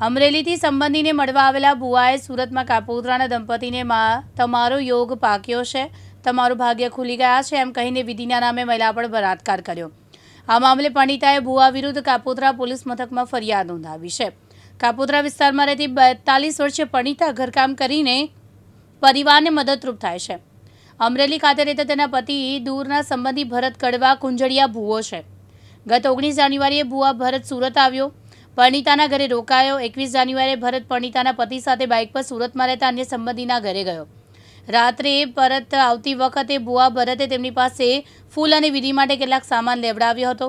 અમરેલીથી સંબંધીને મળવા આવેલા ભુવાએ સુરતમાં કાપોદ્રાના દંપતીને માં, તમારો યોગ પાક્યો છે. તમારું ભાગ્ય ખુલી ગયા છે એમ કહીને વિધિના નામે મહિલા પર બળાત્કાર કર્યો. આ મામલે પંડિતાએ ભુવા વિરુદ્ધ કાપોદ્રા પોલીસ મથકમાં ફરિયાદ નોંધાવી છે. કાપોદ્રા વિસ્તારમાં રહેતી બેતાલીસ વર્ષીય પણિતા ઘરકામ કરીને પરિવારને મદદરૂપ થાય છે. અમરેલી ખાતે રહેતા તેના પતિ દૂરના સંબંધી ભરત કડવા કુંજળિયા ભૂવો છે. ગત ઓગણીસ જાન્યુઆરીએ ભુવા ભરત સુરત આવ્યો. પરણિતાના ઘરે રોકાયો. એકવીસ જાન્યુઆરીએ ભરત પરણિતાના પતિ સાથે બાઇક પર સુરતમાં રહેતા અન્ય સંબંધીના ઘરે ગયો. રાત્રે પરત આવતી વખતે બુઆ ભરતે તેમની પાસે ફૂલ અને વિધિ માટે કેટલાક સામાન લેવડાવ્યો હતો.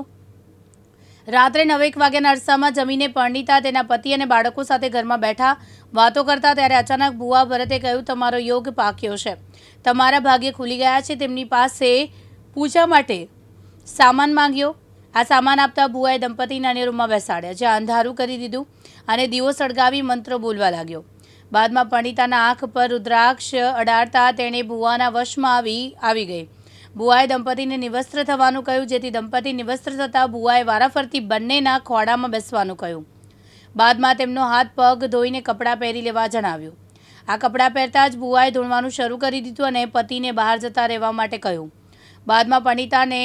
રાત્રે નવેક વાગ્યાના અરસામાં જમીને પરણિતા તેના પતિ અને બાળકો સાથે ઘરમાં બેઠા વાતો કરતા ત્યારે અચાનક ભુવા ભરતે કહ્યું, તમારો યોગ પાક્યો છે. તમારા ભાગ્ય ખુલી ગયા છે. તેમની પાસે પૂજા માટે સામાન માંગ્યો. આ સામાન આપતા ભુવાએ દંપતીને અન્ય રૂમમાં બેસાડ્યા, જ્યાં અંધારું કરી દીધું અને દીવો સળગાવી મંત્ર બોલવા લાગ્યો. બાદમાં પંડિતાના આંખ પર રુદ્રાક્ષ અડાડતા તેણે ભુવાના વશમાં આવી આવી ગઈ. ભુવાએ દંપતીને નિવસ્ત્ર થવાનું કહ્યું, જેથી દંપતી નિવસ્ત્ર થતાં ભુવાએ વારાફરતી બંનેના ખોડામાં બેસવાનું કહ્યું. બાદમાં તેમનો હાથ પગ ધોઈને કપડાં પહેરી લેવા જણાવ્યું. આ કપડાં પહેરતા જ ભુવાએ ધૂણવાનું શરૂ કરી દીધું અને પતિને બહાર જતા રહેવા માટે કહ્યું. બાદમાં પંડિતાને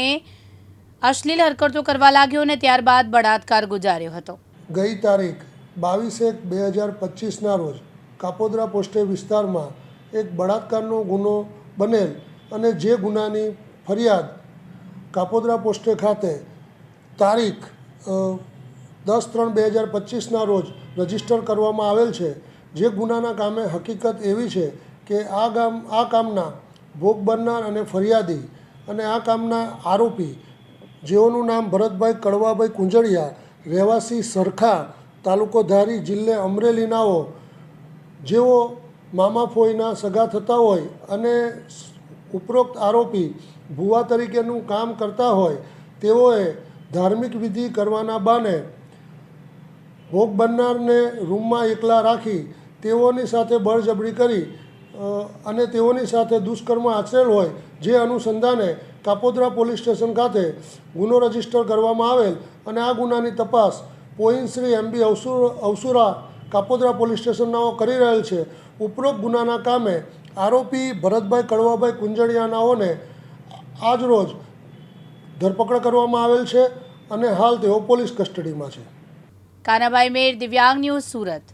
અશ્લીલ હરકતો કરવા લાગ્યો અને ત્યારબાદ બળાત્કાર ગુજાર્યો હતો. ગઈ તારીખ બાવીસ એક બે હજાર પચીસના રોજ કાપોદ્રા પોસ્ટે વિસ્તારમાં એક બળાત્કારનો ગુનો બનેલ અને જે ગુનાની ફરિયાદ કાપોદ્રા પોસ્ટે ખાતે તારીખ દસ ત્રણ બે હજાર પચીસના રોજ રજિસ્ટર કરવામાં આવેલ છે. જે ગુનાના કામે હકીકત એવી છે કે આ ગામ, આ કામના ભોગ બનનાર અને ફરિયાદી અને આ કામના આરોપી જેઓનું નામ ભરતભાઈ કડવાભાઈ કુંજળિયા, રહેવાસી સરખા તાલુકો ધારી જિલ્લે અમરેલીનાઓ. જેઓ મામા ફોઈના સગા થતા હોય અને ઉપરોક્ત આરોપી ભુવા તરીકેનું કામ કરતા હોય, તેઓએ ધાર્મિક વિધિ કરવાના બાને ભોગ બનનારને રૂમમાં એકલા રાખી તેઓની સાથે બળજબરી કરી અને તેઓની સાથે દુષ્કર્મ આચરેલ હોય, જે અનુસંધાને કાપોદ્રા પોલીસ સ્ટેશન ખાતે ગુનો રજિસ્ટર કરવામાં આવેલ અને આ ગુનાની તપાસ પોઈન શ્રી એમબી અવસુર અવસુરા કાપોદ્રા પોલીસ સ્ટેશનનાઓ કરી રહેલ છે. ઉપરોક્ત ગુનાના કામે આરોપી ભરતભાઈ કડવાભાઈ કુંજળિયાનાઓને આજરોજ ધરપકડ કરવામાં આવેલ છે અને હાલ તેઓ પોલીસ કસ્ટડીમાં છે. કાનાભાઈ મેર, દિવ્યાંગ ન્યૂઝ સુરત.